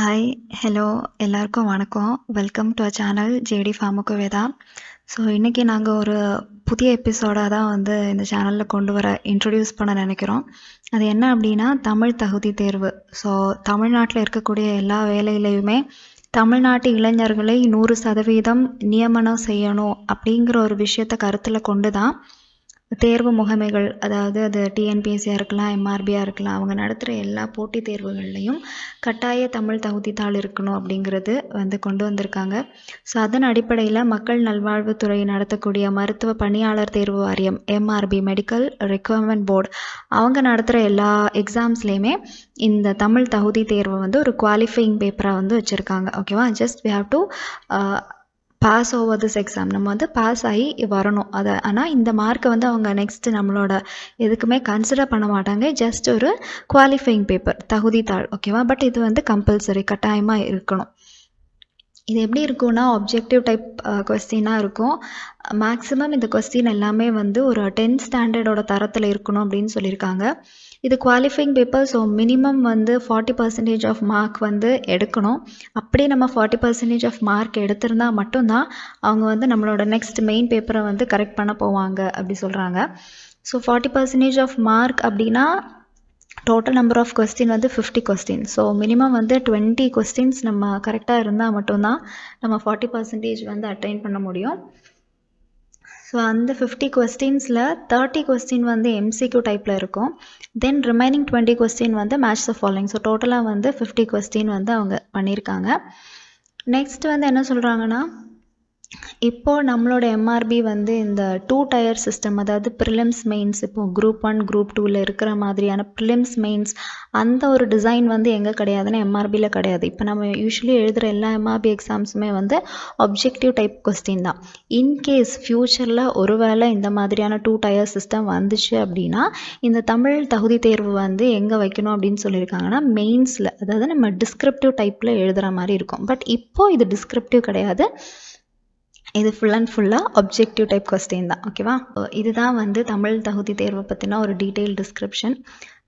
Hi hello எல்லாருக்கும் வணக்கம். Welcome to a channel JD ஃபார்முக்கு வேதா ஸோ இன்றைக்கி நாங்கள் ஒரு புதிய எபிசோடாக தான் வந்து இந்த சேனலில் கொண்டு வர இன்ட்ரடியூஸ் பண்ண நினைக்கிறோம். அது என்ன அப்படின்னா தமிழ் தகுதி தேர்வு. ஸோ தமிழ்நாட்டில் இருக்கக்கூடிய எல்லா வேலையிலையுமே தமிழ்நாட்டு இளைஞர்களை நூறு சதவீதம் நியமனம் செய்யணும் அப்படிங்கிற ஒரு விஷயத்தை கருத்தில் கொண்டு தான் தேர்வு முகமைகள் அதாவது அது டிஎன்பிஎஸ்சியாக இருக்கலாம் எம்ஆர்பியாக இருக்கலாம் அவங்க நடத்துகிற எல்லா போட்டித் தேர்வுகள்லையும் கட்டாய தமிழ் தகுதித்தாள் இருக்கணும் அப்படிங்கிறது வந்து கொண்டு வந்திருக்காங்க. ஸோ அதன் அடிப்படையில் மக்கள் நல்வாழ்வுத்துறை நடத்தக்கூடிய மருத்துவ பணியாளர் தேர்வு வாரியம் எம்ஆர்பி மெடிக்கல் ரெக்குவயர்மெண்ட் போர்டு அவங்க நடத்துகிற எல்லா எக்ஸாம்ஸ்லேயுமே இந்த தமிழ் தகுதி தேர்வை வந்து ஒரு குவாலிஃபையிங் பேப்பராக வந்து வச்சுருக்காங்க. ஓகேவா just we have to pass over this exam நம்ம வந்து பாஸ் ஆகி வரணும். அதை ஆனால் இந்த மார்க்கை வந்து அவங்க நெக்ஸ்ட்டு நம்மளோட எதுக்குமே கன்சிடர் பண்ண மாட்டாங்க. ஜஸ்ட் ஒரு குவாலிஃபையிங் பேப்பர் தகுதித்தாள் ஓகேவா பட் இது வந்து கம்பல்சரி கட்டாயமாக இருக்கணும். இது எப்படி இருக்கும்னா ஆப்ஜெக்டிவ் டைப் கொஸ்டினாக இருக்கும். மேக்ஸிமம் இந்த கொஸ்டின் எல்லாமே வந்து ஒரு டென்த் ஸ்டாண்டர்டோட தரத்தில் இருக்கணும் அப்படின்னு சொல்லியிருக்காங்க. இது குவாலிஃபைங் பேப்பர் ஸோ மினிமம் வந்து ஃபார்ட்டி பர்சன்டேஜ் ஆஃப் மார்க் வந்து எடுக்கணும். அப்படி நம்ம ஃபார்ட்டி பர்சன்டேஜ் ஆஃப் மார்க் எடுத்திருந்தா மட்டும்தான் அவங்க வந்து நம்மளோட நெக்ஸ்ட் மெயின் பேப்பரை வந்து கரெக்ட் பண்ண போவாங்க அப்படி சொல்கிறாங்க so forty percentage of mark அப்படின்னா டோட்டல் நம்பர் ஆஃப் கொஸ்டின் வந்து ஃபிஃப்டி கொஸ்டின் ஸோ மினிமம் வந்து டுவெண்ட்டி கொஸ்டின்ஸ் நம்ம கரெக்டாக இருந்தால் மட்டும்தான் நம்ம ஃபார்ட்டி பர்சன்டேஜ் வந்து அட்டைன் பண்ண முடியும். ஸோ அந்த ஃபிஃப்டி கொஸ்டின்ஸில் தேர்ட்டி கொஸ்டின் வந்து எம்சிக்யூ டைப்பில் இருக்கும். தென் ரிமைனிங் டுவெண்ட்டி கொஸ்டின் வந்து மேட்ச் த ஃபாலோயிங் ஸோ டோட்டலாக வந்து ஃபிஃப்டி கொஸ்டின் வந்து அவங்க பண்ணியிருக்காங்க நெக்ஸ்ட் வந்து என்ன சொல்கிறாங்கன்னா இப்போது நம்மளோட எம்ஆர்பி வந்து இந்த டூ டயர் சிஸ்டம் அதாவது ப்ரிலிம்ஸ் மெயின்ஸ் இப்போது குரூப் ஒன் குரூப் டூவில் இருக்கிற மாதிரியான ப்ரிலிம்ஸ் மெயின்ஸ் அந்த ஒரு டிசைன் வந்து எங்கே கிடையாதுன்னா எம்ஆர்பியில் கிடையாது. இப்போ நம்ம யூஸ்வலி எழுதுகிற எல்லா எம்ஆர்பி எக்ஸாம்ஸுமே வந்து அப்ஜெக்டிவ் டைப் கொஸ்டின் தான். இன்கேஸ் ஃப்யூச்சரில் ஒருவேளை இந்த மாதிரியான டூ டயர் சிஸ்டம் வந்துச்சு அப்படின்னா இந்த தமிழ் தகுதி தேர்வு வந்து எங்கே வைக்கணும் அப்படின்னு சொல்லியிருக்காங்கன்னா மெயின்ஸில் அதாவது நம்ம டிஸ்கிரிப்டிவ் டைப்பில் எழுதுகிற மாதிரி இருக்கும். பட் இப்போது இது டிஸ்கிரிப்டிவ் கிடையாது. இது ஃபுல் அண்ட் ஃபுல்லாக அப்ஜெக்டிவ் டைப் கொஸ்டின் தான் ஓகேவா இதுதான் வந்து தமிழ் தகுதி தேர்வை பற்றின ஒரு டீட்டெயில் டிஸ்கிரிப்ஷன்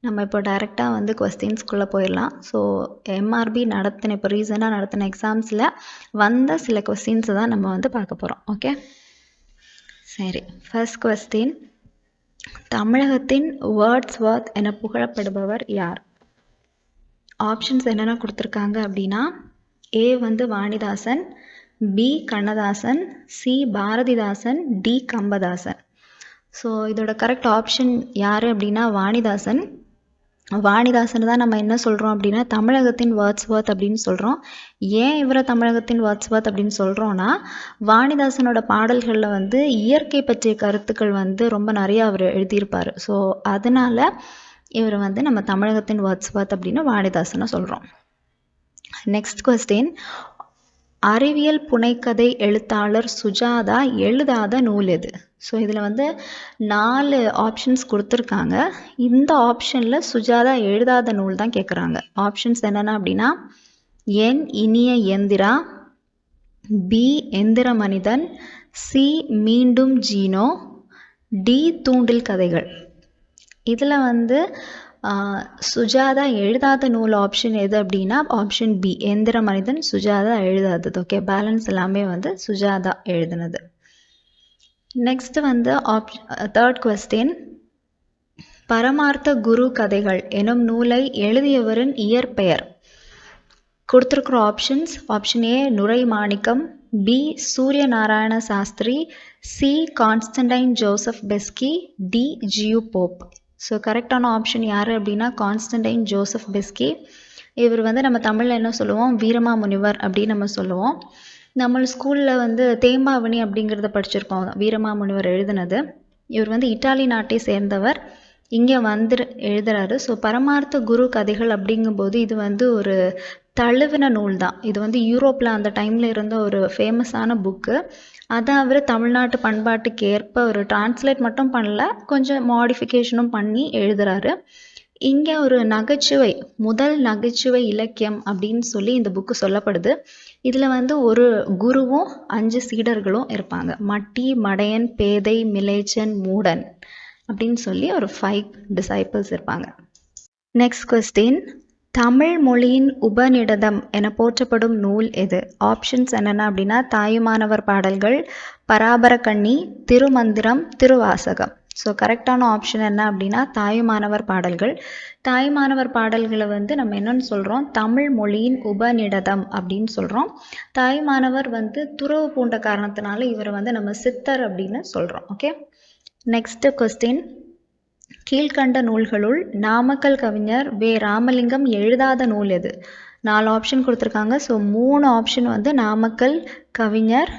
நம்ம இப்போ டைரெக்டாக வந்து கொஸ்டின்ஸ்குள்ளே போயிடலாம். ஸோ எம்ஆர்பி நடத்தின இப்போ ரீசனாக நடத்தின எக்ஸாம்ஸில் வந்த சில கொஸ்டின்ஸை தான் நம்ம வந்து பார்க்க போகிறோம் ஓகே சரி ஃபர்ஸ்ட் கொஸ்டின் தமிழகத்தின் வேர்ட்ஸ் ஒர்த் என புகழப்படுபவர் யார்? ஆப்ஷன்ஸ் என்னென்ன கொடுத்துருக்காங்க அப்படின்னா ஏ வந்து Vanidasan B Kannadasan C Bharathidasan D Kambadasan. So இதோட கரெக்ட் ஆப்ஷன் யார் அப்படின்னா வாணிதாசன். வாணிதாசன் தான் நம்ம என்ன சொல்கிறோம் அப்படின்னா தமிழகத்தின் வேர்ட்ஸ் ஒர்த் அப்படின்னு சொல்கிறோம் ஏன் இவரை தமிழகத்தின் வேர்ட்ஸ் ஒர்த் அப்படின்னு சொல்கிறோன்னா வாணிதாசனோட பாடல்களில் வந்து இயற்கை பற்றிய கருத்துக்கள் வந்து ரொம்ப நிறையா அவர் எழுதியிருப்பார். ஸோ அதனால் இவர் வந்து நம்ம தமிழகத்தின் வேர்ட்ஸ் ஒர்த் அப்படின்னு வாணிதாசனை சொல்கிறோம் நெக்ஸ்ட் கொஸ்டின் அறிவியல் புனைக்கதை எழுத்தாளர் சுஜாதா எழுதாத நூல் எது ஸோ இதில் வந்து நாலு ஆப்ஷன்ஸ் கொடுத்துருக்காங்க. இந்த ஆப்ஷனில் சுஜாதா எழுதாத நூல் தான் கேட்குறாங்க ஆப்ஷன்ஸ் என்னென்ன அப்படின்னா என் இனிய எந்திரா பி எந்திர மனிதன் சி மீண்டும் ஜீனோ டி தூண்டில் கதைகள். இதில் வந்து சுஜாதா எழுதாத நூல் ஆப்ஷன் எது அப்படின்னா ஆப்ஷன் பி எந்திர மனிதன் சுஜாதா எழுதாதது. ஓகே பேலன்ஸ் எல்லாமே வந்து சுஜாதா எழுதுனது. நெக்ஸ்ட் வந்து ஆப் தேர்ட் கொஸ்டின் பரமார்த்த குரு கதைகள் எனும் நூலை எழுதியவரின் இயற்பெயர். கொடுத்துருக்குற ஆப்ஷன்ஸ் ஆப்ஷன் ஏ நுரை Manikkam B Surya Narayana Sastri C Constantine Joseph Beschi D G U Pope. So கரெக்டான ஆப்ஷன் யார் அப்படின்னா கான்ஸ்டன்டைன் ஜோசப் பெஸ்கி இவர் வந்து நம்ம தமிழில் என்ன சொல்லுவோம்? வீரமா முனிவர் அப்படின்னு நம்ம சொல்லுவோம். நம்ம ஸ்கூலில் வந்து தேம்பாவணி அப்படிங்கிறத படிச்சிருக்கோம். வீரமா முனிவர் எழுதுனது. இவர் வந்து இட்டாலி நாட்டை சேர்ந்தவர். இங்கே வந்து எழுதுறாரு. ஸோ பரமார்த்த குரு கதைகள் அப்படிங்கும்போது இது வந்து ஒரு தழுவின நூல் தான் இது வந்து யூரோப்பில் அந்த டைமில் இருந்த ஒரு ஃபேமஸான புக்கு அதை அவர் தமிழ்நாட்டு பண்பாட்டுக்கு ஏற்ப ஒரு டிரான்ஸ்லேட் மட்டும் பண்ணல கொஞ்சம் மாடிஃபிகேஷனும் பண்ணி எழுதுறாரு. இங்கே ஒரு நகைச்சுவை முதல் நகைச்சுவை இலக்கியம் அப்படின்னு சொல்லி இந்த புக்கு சொல்லப்படுது. இதில் வந்து ஒரு குருவும் அஞ்சு சீடர்களும் இருப்பாங்க. மட்டி மடையன் பேதை மிலேச்சன் மூடன் அப்படின்னு சொல்லி ஒரு ஃபைவ் டிசைபிள்ஸ் இருப்பாங்க. நெக்ஸ்ட் கொஸ்டின் தமிழ் மொழியின் உபநிடதம் என போற்றப்படும் நூல் எது? ஆப்ஷன்ஸ் என்னென்ன அப்படின்னா தாயுமானவர் பாடல்கள் பராபரக்கண்ணி திருமந்திரம் திருவாசகம். ஸோ கரெக்டான ஆப்ஷன் என்ன அப்படின்னா தாயுமானவர் பாடல்கள். தாய்மானவர் பாடல்களை வந்து நம்ம என்னன்னு சொல்கிறோம் தமிழ் மொழியின் உபநிடதம் அப்படின்னு சொல்கிறோம் தாய்மானவர் வந்து துறவு பூண்ட காரணத்தினால இவரை வந்து நம்ம சித்தர் அப்படின்னு சொல்கிறோம் ஓகே நெக்ஸ்ட் கொஸ்டின் கீழ்கண்ட நூல்களுள் நாமக்கல் கவிஞர் வே. ராமலிங்கம் எழுதாத நூல் எது? நாலு ஆப்ஷன் கொடுத்துருக்காங்க. ஸோ மூணு ஆப்ஷன் வந்து நாமக்கல் கவிஞர்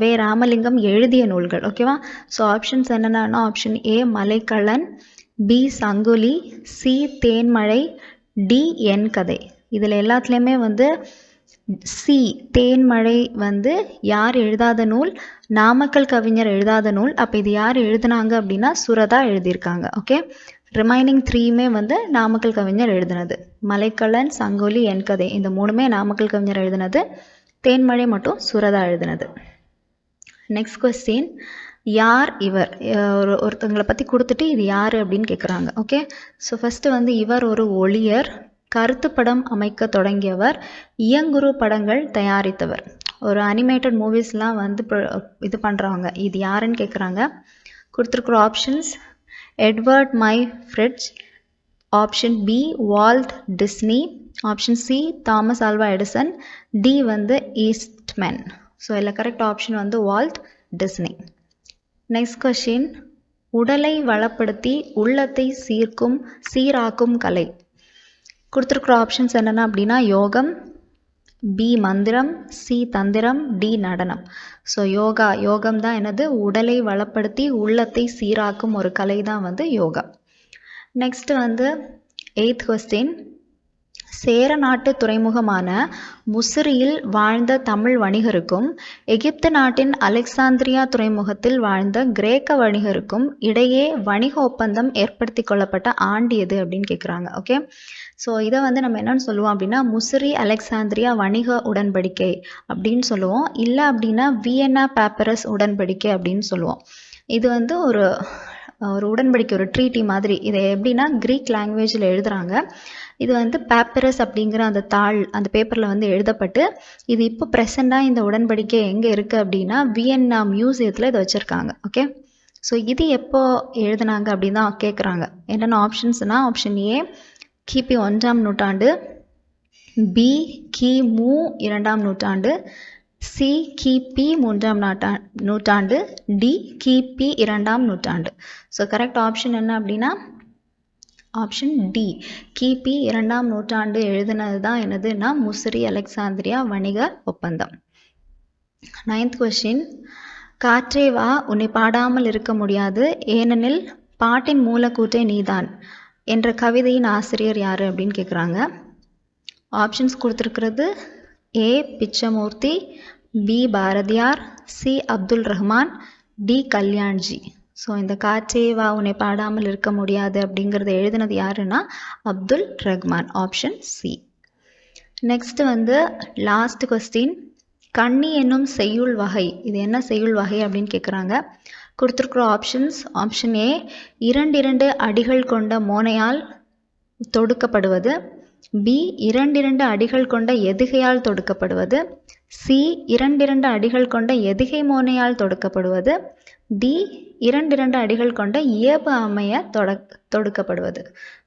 வே. ராமலிங்கம் எழுதிய நூல்கள். ஓகேவா ஸோ ஆப்ஷன்ஸ் என்னென்னா ஆப்ஷன் ஏ மலைக்கலன் பி சங்குலி சி தேன்மழை டி என் கதை இதில் எல்லாத்துலேயுமே வந்து சி தேன்மழை வந்து யார் எழுதாத நூல்? நாமக்கல் கவிஞர் எழுதாத நூல் அப்போ இது யார் எழுதுனாங்க அப்படின்னா சுரதா எழுதியிருக்காங்க ஓகே ரிமைனிங் த்ரீயுமே வந்து நாமக்கல் கவிஞர் எழுதுனது. மலைக்கலன் சங்கோலி என் கதை இந்த மூணுமே நாமக்கல் கவிஞர் எழுதுனது. தேன்மழை மட்டும் சுரதா எழுதுனது. நெக்ஸ்ட் கொஸ்டின் யார் இவர்? ஒரு ஒருத்தவங்களை பற்றி கொடுத்துட்டு இது யார் அப்படின்னு கேட்குறாங்க ஓகே ஸோ ஃபஸ்ட்டு வந்து இவர் ஒரு ஒளியர் கருத்து படம் அமைக்க தொடங்கியவர் இயங்குரு படங்கள் தயாரித்தவர். ஒரு அனிமேட்டட் மூவிஸ்லாம் வந்து இது பண்ணுறவங்க இது யாருன்னு கேட்குறாங்க கொடுத்துருக்குற options Edward Muybridge option B Walt Disney option C Thomas Alva Edison D வந்து ஈஸ்ட்மென் ஸோ இதில் கரெக்ட் ஆப்ஷன் வந்து வால்ட் டிஸ்னி நெக்ஸ்ட் கொஷின் உடலை வளப்படுத்தி உள்ளத்தை சீர்க்கும் சீராக்கும் கலை. கொடுத்துருக்குற ஆப்ஷன்ஸ் என்னென்ன அப்படின்னா யோகம் பி மந்திரம் சி தந்திரம் டி நடனம். ஸோ யோகா யோகம் தான் என்னது? உடலை வளப்படுத்தி உள்ளத்தை சீராக்கும் ஒரு கலை தான் வந்து யோகா. நெக்ஸ்ட் வந்து எயித் கொஸ்டின் சேர நாட்டு துறைமுகமான முசிறியில் வாழ்ந்த தமிழ் வணிகருக்கும் எகிப்து நாட்டின் அலெக்சாந்திரியா துறைமுகத்தில் வாழ்ந்த கிரேக்க வணிகருக்கும் இடையே வணிக ஒப்பந்தம் ஏற்படுத்தி கொள்ளப்பட்ட ஆண்டு எது அப்படின்னு கேட்குறாங்க ஓகே ஸோ இதை வந்து நம்ம என்னென்னு சொல்லுவோம் அப்படின்னா முசிறி அலெக்சாந்திரியா வணிக உடன்படிக்கை அப்படின்னு சொல்லுவோம். இல்லை அப்படின்னா வியன்னா பேப்பரஸ் உடன்படிக்கை அப்படின்னு சொல்லுவோம். இது வந்து ஒரு ஒரு உடன்படிக்கை ஒரு ட்ரீட்டி மாதிரி. இதை எப்படின்னா க்ரீக் லாங்குவேஜில் எழுதுகிறாங்க இது வந்து பேப்பரஸ் அப்படிங்கிற அந்த தாள் அந்த பேப்பரில் வந்து எழுதப்பட்டு இது இப்போ ப்ரெசண்ட்டாக இந்த உடன்படிக்கை எங்கே இருக்குது அப்படின்னா வியன்னா மியூசியத்தில் இதை வச்சுருக்காங்க ஓகே ஸோ இது எப்போ எழுதுனாங்க அப்படின்னு தான் கேட்குறாங்க என்னென்ன ஆப்ஷன்ஸ்னால் ஆப்ஷன் ஏ கிபி ஒன்றாம் நூற்றாண்டு பி கி மு இரண்டாம் நூற்றாண்டு சி கிபி மூன்றாம் நாட்டா நூற்றாண்டு டி கிபி இரண்டாம் நூற்றாண்டு. ஸோ கரெக்ட் ஆப்ஷன் என்ன அப்படின்னா ஆப்ஷன் டி கிபி இரண்டாம் நூற்றாண்டு எழுதினது தான் என்னதுன்னா முசிறி அலெக்சாந்திரியா வணிக ஒப்பந்தம். நைன்த் கொஷின் காற்றே வா உன்னை பாடாமல் இருக்க முடியாது ஏனெனில் பாட்டின் மூலக்கூற்றே நீதான் என்ற கவிதையின் ஆசிரியர் யார் அப்படின்னு கேட்குறாங்க ஆப்ஷன்ஸ் கொடுத்துருக்கிறது A Pichamurthy B Bharathiyar C Abdul Rahman D Kalyanji. So இந்த காற்றே வா உன்னை பாடாமல் இருக்க முடியாது அப்படிங்கிறத எழுதினது யாருன்னா Abdul Rahman option C next வந்து லாஸ்ட் கொஸ்டின் கண்ணி என்னும் செய்யுள் வகை. இது என்ன செய்யுள் வகை அப்படின்னு கேட்குறாங்க கொடுத்துருக்குற ஆப்ஷன்ஸ் ஆப்ஷன் ஏ இரண்டிரண்டு அடிகள் கொண்ட மோனையால் தொடுக்கப்படுவது. பி இரண்டிரண்டு அடிகள் கொண்ட எதுகையால் தொடுக்கப்படுவது. சி இரண்டிரண்டு அடிகள் கொண்ட எதுகை மோனையால் தொடுக்கப்படுவது. டி இரண்டிரண்டு அடிகள் கொண்ட இயல்பு அமைய தொட தொடுக்கப்படுவது.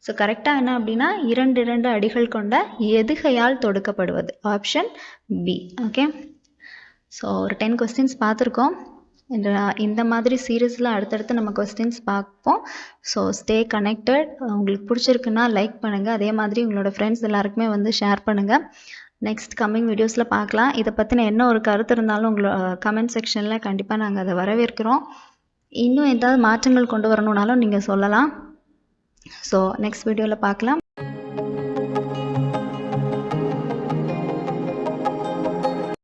ஸோ கரெக்டாக என்ன அப்படின்னா இரண்டிரண்டு அடிகள் கொண்ட எதுகையால் தொடுக்கப்படுவது. ஆப்ஷன் பி ஓகே ஸோ ஒரு டென் கொஸ்டின்ஸ் பார்த்துருக்கோம். இந்த இந்த மாதிரி சீரீஸில் அடுத்தடுத்து நம்ம கொஸ்டின்ஸ் பார்ப்போம். ஸோ ஸ்டே கனெக்டட் உங்களுக்கு பிடிச்சிருக்குன்னா லைக் பண்ணுங்கள் அதே மாதிரி உங்களோட ஃப்ரெண்ட்ஸ் எல்லாருக்குமே வந்து ஷேர் பண்ணுங்கள் நெக்ஸ்ட் கம்மிங் வீடியோஸில் பார்க்கலாம். இதை பற்றின என்ன ஒரு கருத்து இருந்தாலும் உங்களோட கமெண்ட் செக்ஷனில் கண்டிப்பாக நாங்கள் அதை வரவேற்கிறோம். இன்னும் ஏதாவது மாற்றங்கள் கொண்டு வரணுன்னாலும் நீங்கள் சொல்லலாம். ஸோ நெக்ஸ்ட் வீடியோவில் பார்க்கலாம்.